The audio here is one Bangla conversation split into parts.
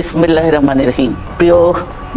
বিসমিল্লাহ রহমান রহিম প্রিয়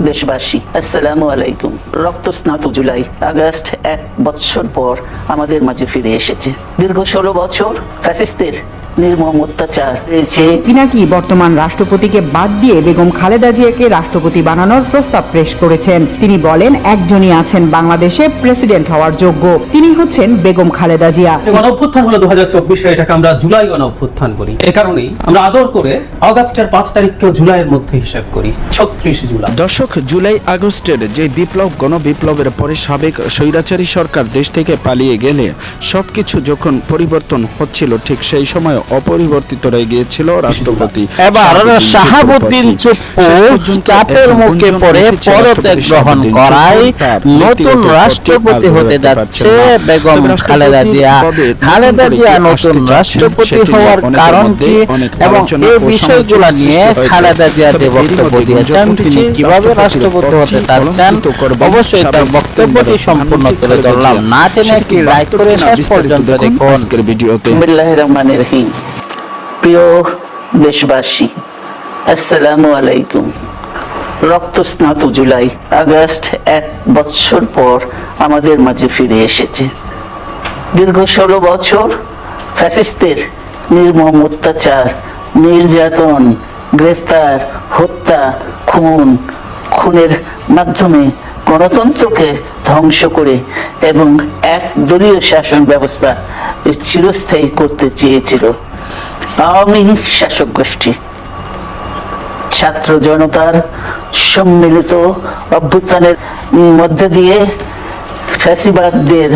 দেশবাসী, আসসালামু আলাইকুম। রক্তস্নাত জুলাই, আগস্ট এক বছর পর আমাদের মাঝে ফিরে এসেছে। দীর্ঘ ষোলো বছর ফ্যাসিস্টের নির্মম অত্যাচার রয়েছে পিনাকি বর্তমান রাষ্ট্রপতিকে বাদ দিয়ে বেগম খালেদা জিয়াকে রাষ্ট্রপতি বানানোর প্রস্তাব পেশ করেছেন। তিনি বলেন একজনই আছেন বাংলাদেশে প্রেসিডেন্ট হওয়ার যোগ্য। তিনি হচ্ছেন বেগম খালেদা জিয়া। গণ অভ্যুত্থান হলো দু হাজার চব্বিশে এটাকে আমরা জুলাই গণ অভ্যুত্থান বলি। এ কারণেই আমরা আদর করে অগাস্টের পাঁচ তারিখকেও জুলাইয়ের মধ্যে হিসাব করি ছত্রিশ জুলাই। দর্শক জুলাই আগস্টের যে বিপ্লব গণবিপ্লবের পরে সাবেক স্বৈরাচারী সরকার দেশ থেকে পালিয়ে গেলে সবকিছু যখন পরিবর্তন হচ্ছিল ঠিক সেই সময় অপরিবর্তিত রয়ে গিয়েছিল রাষ্ট্রপতি এবার শাহাবুদ্দিন চুপ্পু চাপের মুখে পড়ে পদত্যাগ গ্রহণ করায় নতুন রাষ্ট্রপতি হতে যাচ্ছে বেগম খালেদা জিয়া। খালেদা জিয়া নতুন রাষ্ট্রপতি হওয়ার কারণ কি? এবং এই বিষয়গুলো নিয়ে খালেদা জিয়া যে বক্তব্য দিয়েছেন তিনি কীভাবে রাষ্ট্রপতি হতে চাচ্ছেন? অবশ্যই তার বক্তব্যটি সম্পূর্ণ তুলে ধরলাম। না টেনে কি লাইক করে শেষ পর্যন্ত দেখুন আজকের ভিডিওতে। বিসমিল্লাহ রহমান রহিম। প্রিয় দেশবাসী, আসসালামু আলাইকুম। রক্তস্নাত জুলাই, আগস্ট এক বছর পর আমাদের মাঝে ফিরে এসেছে। দীর্ঘ ষোলো বছর ফ্যাসিস্টের নির্মম অত্যাচার, নির্যাতন, গ্রেফতার, হত্যা, খুন, খুনের মাধ্যমে গণতন্ত্রকে ধ্বংস করে এবং এক দলীয় শাসন ব্যবস্থা চিরস্থায়ী করতে চেয়েছিল। আওয়ামী শাসক গোষ্ঠী। ছাত্র জনতার সম্মিলিত অভ্যুত্থানের মধ্যে দিয়ে ফ্যাসিবাদদের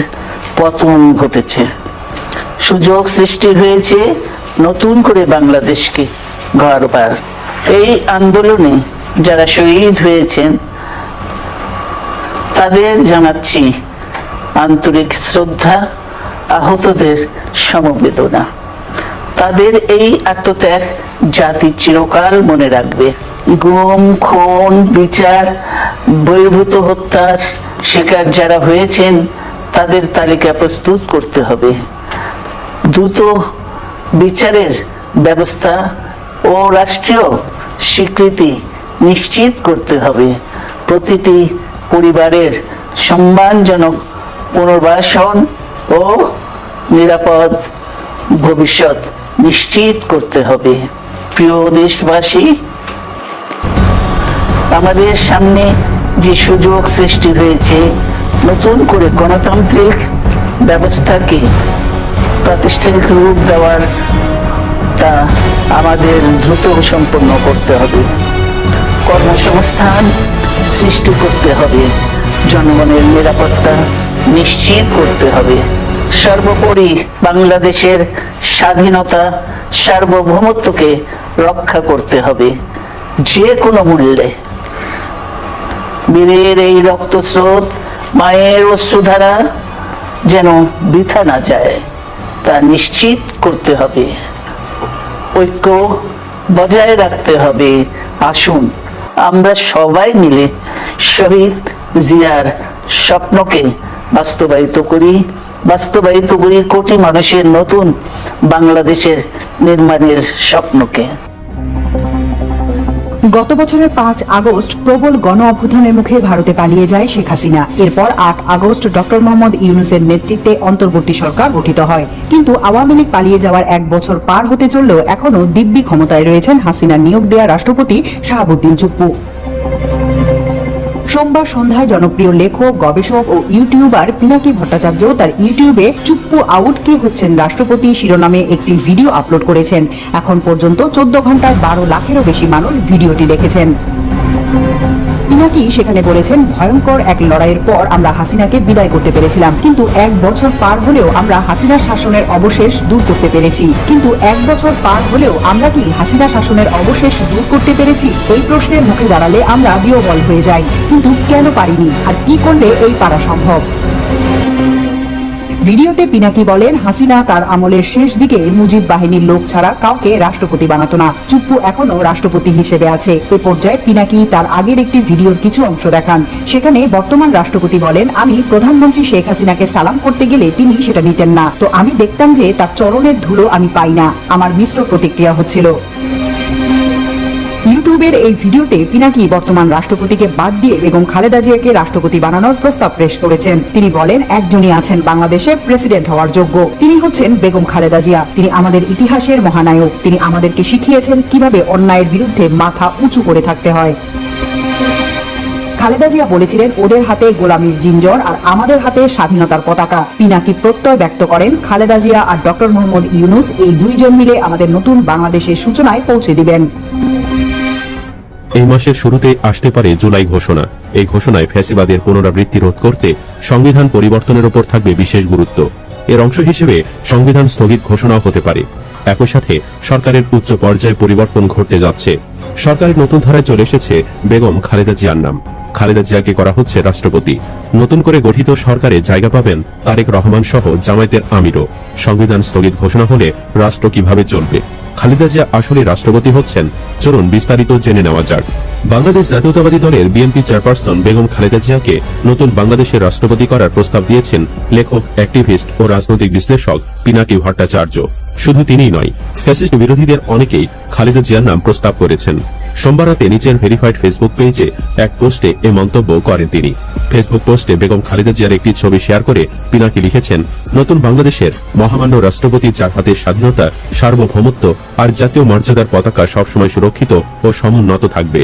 পতন ঘটেছে। সুযোগ সৃষ্টি হয়েছে নতুন করে বাংলাদেশকে গড়বার এই আন্দোলনে যারা শহীদ হয়েছেন, তাদের জানাচ্ছি আন্তরিক শ্রদ্ধা, আহতদের সমবেদনা। তাদের এই আত্মত্যাগ জাতি চিরকাল মনে রাখবে। গুম, খুন, বিচার, বহির্ভূত হত্যার শিকার যারা হয়েছেন, তাদের তালিকা প্রস্তুত করতে হবে। দ্রুত বিচারের ব্যবস্থা ও রাষ্ট্রীয় স্বীকৃতি নিশ্চিত করতে হবে। প্রতিটি পরিবারের সম্মানজনক পুনর্বাসন ও নিরাপদ ভবিষ্যৎ। নিশ্চিত করতে হবে। প্রিয় দেশবাসী, আমাদের সামনে যে সুযোগ সৃষ্টি হয়েছে, নতুন করে গণতান্ত্রিক ব্যবস্থাকে প্রাতিষ্ঠানিক রূপ দেওয়ার তা আমাদের দ্রুত সম্পন্ন করতে হবে। কর্মসংস্থান সৃষ্টি করতে হবে। জনগণের নিরাপত্তা নিশ্চিত করতে হবে। সর্বোপরি বাংলাদেশের স্বাধীনতা সার্বভৌমত্বকে রক্ষা করতে হবে যে কোনো মূল্যে। বীরের এই রক্তস্রোত, মায়ের অশ্রুধারা যেন বৃথা না যায়, তা নিশ্চিত করতে হবে। ঐক্য বজায় রাখতে হবে। আসুন, আমরা সবাই মিলে শহীদ জিয়ার স্বপ্নকে বাস্তবায়িত করি বাস্তবায়িত করি কোটি মানুষের নতুন বাংলাদেশের নির্মাণের স্বপ্নকে। গত বছরের পাঁচ আগস্ট প্রবল গণ অভ্যুত্থানের মুখে ভারতে পালিয়ে যায় শেখ হাসিনা। এরপর আট আগস্ট ডক্টর মোহাম্মদ ইউনুসের নেতৃত্বে অন্তর্বর্তী সরকার গঠিত হয়। কিন্তু আওয়ামী লীগ পালিয়ে যাওয়ার এক বছর পার হতে চললেও এখনও দিব্যি ক্ষমতায় রয়েছেন হাসিনার নিয়োগ দেয়া রাষ্ট্রপতি শাহাবুদ্দিন চুপ্পু। সোমবার সন্ধ্যায় জনপ্রিয় লেখক, গবেষক ও ইউটিউবার পিনাকি ভট্টাচার্য তার ইউটিউবে চুপ্পু আউট কে হচ্ছেন রাষ্ট্রপতি শিরোনামে একটি ভিডিও আপলোড করেছেন। এখন পর্যন্ত চোদ্দ ঘন্টায় বারো লাখেরও বেশি মানুষ ভিডিওটি দেখেছেন। পিনাকি সেখানে বলেছেন ভয়ঙ্কর এক লড়াইয়ের পর আমরা হাসিনাকে বিদায় করতে পেরেছিলাম। কিন্তু এক বছর পার হলেও আমরা হাসিনা শাসনের অবশেষ দূর করতে পেরেছি। কিন্তু এক বছর পার হলেও আমরা কি হাসিনা শাসনের অবশেষ দূর করতে পেরেছি? এই প্রশ্নের মুখে দাঁড়ালে আমরা বিহবল হয়ে যাই। কিন্তু কেন পারিনি? আর কি করলে এই পারা সম্ভব? ভিডিওতে পিনাকি বলেন, হাসিনা তার আমলের শেষ দিকে মুজিব বাহিনীর লোক ছাড়া কাউকে রাষ্ট্রপতি বানাতো না। চুপ্পু এখনও রাষ্ট্রপতি হিসেবে আছে। এ পর্যায়ে পিনাকি তার আগের একটি ভিডিওর কিছু অংশ দেখান। সেখানে বর্তমান রাষ্ট্রপতি বলেন, আমি প্রধানমন্ত্রী শেখ হাসিনাকে সালাম করতে গেলে তিনি সেটা নিতেন না। তো আমি দেখতাম যে তার চরণের ধুলো আমি পাই না। আমার মিশ্র প্রতিক্রিয়া হচ্ছিল। ইউটিউবের এই ভিডিওতে পিনাকি বর্তমান রাষ্ট্রপতিকে বাদ দিয়ে বেগম খালেদা জিয়াকে রাষ্ট্রপতি বানানোর প্রস্তাব পেশ করেছেন। তিনি বলেন, একজনই আছেন বাংলাদেশে প্রেসিডেন্ট হওয়ার যোগ্য। তিনি হচ্ছেন বেগম খালেদা জিয়া। তিনি আমাদের ইতিহাসের মহানায়ক। তিনি আমাদেরকে শিখিয়েছেন কীভাবে অন্যায়ের বিরুদ্ধে মাথা উঁচু করে থাকতে হয়। খালেদা জিয়া বলেছিলেন, ওদের হাতে গোলামীর জিঞ্জর আর আমাদের হাতে স্বাধীনতার পতাকা। পিনাকি প্রত্যয় ব্যক্ত করেন, খালেদা জিয়া আর ডক্টর মোহাম্মদ ইউনুস এই দুইজন মিলে আমাদের নতুন বাংলাদেশের সূচনায় পৌঁছে দিবেন। এই মাসের শুরুতে আসতে পারে জুলাই ঘোষণা। এই ঘোষণায় ফ্যাসিবাদের পুনরাবৃত্তি রোধ করতে সংবিধান পরিবর্তনের উপর থাকবে বিশেষ গুরুত্ব। এর অংশ হিসেবে সংবিধান স্থগিত ঘোষণাও হতে পারে। একই সাথে সরকারের উচ্চ পর্যায়ে পরিবর্তন ঘটতে যাচ্ছে। সরকারের নতুন ধারায় চলে এসেছে বেগম খালেদা জিয়ার নাম। খালেদা জিয়াকে করা হচ্ছে রাষ্ট্রপতি। নতুন করে গঠিত সরকারে জায়গা পাবেন তারেক রহমান সহ জামায়াতের আমিরও। সংবিধান স্থগিত ঘোষণা হলে রাষ্ট্র কীভাবে চলবে? খালেদা জিয়া আসলে রাষ্ট্রপতি হচ্ছেন। চলুন বিস্তারিত জেনে নেওয়া যাক। বাংলাদেশ জাতীয়তাবাদী দলের বিএনপি চেয়ারপারসন বেগম খালেদা জিয়াকে নতুন বাংলাদেশের রাষ্ট্রপতি করার প্রস্তাব দিয়েছেন লেখক, অ্যাক্টিভিস্ট ও রাজনৈতিক বিশ্লেষক পিনাকি ভট্টাচার্য। শুধু তিনিই নয়, ফ্যাসিস্ট বিরোধীদের অনেকেই খালেদা জিয়ার নাম প্রস্তাব করেছেন। সোমবার রাতে নিচের ভেরিফাইড ফেসবুক পেজে এক পোস্টে এ মন্তব্য করেন তিনি। ফেসবুক পোস্টে বেগম খালেদা জিয়ার একটি ছবি শেয়ার করে পিনাকি লিখেছেন, নতুন বাংলাদেশের মহামান্য রাষ্ট্রপতি যার হাতে স্বাধীনতা, সার্বভৌমত্ব আর জাতীয় মর্যাদার পতাকা সবসময় সুরক্ষিত ও সমুন্নত থাকবে।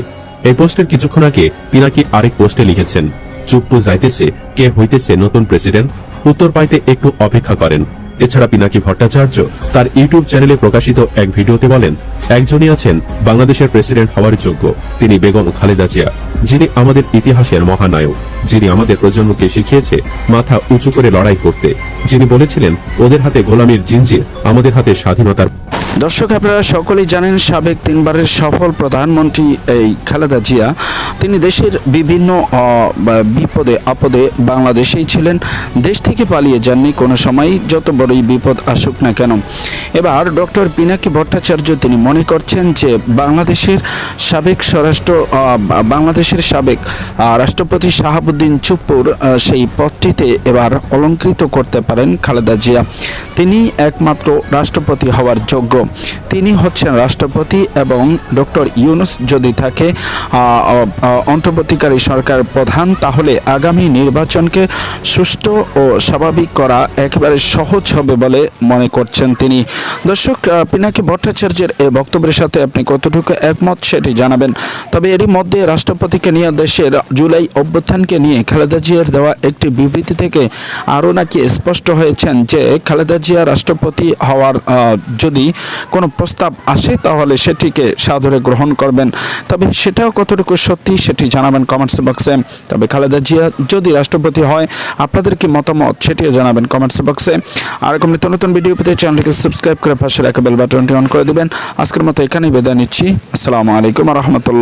এই পোস্টের কিছুক্ষণ আগে পিনাকি আরেক পোস্টে লিখেছেন চুপ্পু যাইতেছে, কে হইতেছে নতুন প্রেসিডেন্ট? উত্তর পাইতে একটু অপেক্ষা করেন। এছাড়া পিনাকি ভট্টাচার্য তার ইউটিউব চ্যানেলে প্রকাশিত এক ভিডিওতে বলেন, একজনই আছেন বাংলাদেশের প্রেসিডেন্ট হওয়ার যোগ্য, তিনি বেগম খালেদা জিয়া, যিনি আমাদের ইতিহাসের মহানায়ক, যিনি আমাদের প্রজন্মকে শিখিয়েছে মাথা উঁচু করে লড়াই করতে, যিনি বলেছিলেন, ওদের হাতে গোলামীর জিঞ্জির, আমাদের হাতে স্বাধীনতার দর্শক, আপনারা সকলেই জানেন সাবেক তিনবারের সফল প্রধানমন্ত্রী এই খালেদা জিয়া। তিনি দেশের বিভিন্ন বিপদে, আপদে বাংলাদেশেই ছিলেন। দেশ থেকে পালিয়ে যাননি কোনো সময়, যত বড়ই বিপদ আসুক না কেন। এবার ডক্টর পিনাকি ভট্টাচার্য তিনি মনে করছেন যে বাংলাদেশের সাবেক স্বরাষ্ট্র বাংলাদেশের সাবেক রাষ্ট্রপতি শাহাবুদ্দিন চুপ্পুর সেই পদটিতে এবার অলঙ্কৃত করতে পারেন খালেদা জিয়া। তিনি একমাত্র রাষ্ট্রপতি হওয়ার যোগ্য। তিনি হচ্ছেন রাষ্ট্রপতি এবং ডক্টর ইউনুস যদি থাকে অন্তর্বর্তীকারী সরকার প্রধান, তাহলে আগামী নির্বাচনকে সুষ্ঠু ও স্বাভাবিক করা একেবারে সহজ হবে বলে মনে করছেন তিনি। দর্শক পিনাকি ভট্টাচার্যের এই বক্তব্যের সাথে আপনি কতটুকু একমত সেটি জানাবেন। তবে এরই মধ্যে রাষ্ট্রপতিকে নিয়ে দেশের জুলাই অভ্যুত্থানকে নিয়ে খালেদা জিয়ার দেওয়া একটি বিবৃতি থেকে আরও নাকি স্পষ্ট হয়েছেন যে, খালেদা জিয়া রাষ্ট্রপতি হওয়ার যদি কোনো প্রস্তাব আসে, তাহলে সেটিকে সাদরে গ্রহণ করবেন। তবে সেটাও কতটুকু সত্যি সেটি জানাবেন কমেন্টস বক্সে তবে খালেদা জিয়া যদি রাষ্ট্রপতি হয়, আপনাদের কি মতামত সেটিও জানাবেন কমেন্টস বক্সে আর এরকম নিত্য নতুন ভিডিও পেতে চ্যানেলটিকে সাবস্ক্রাইব করে পাশে রাখা বেল বাটনটি অন করে দেবেন। আজকের মতো এখানেই বিদায় নিচ্ছি। আসসালামু আলাইকুম রহমতুল্লাহ।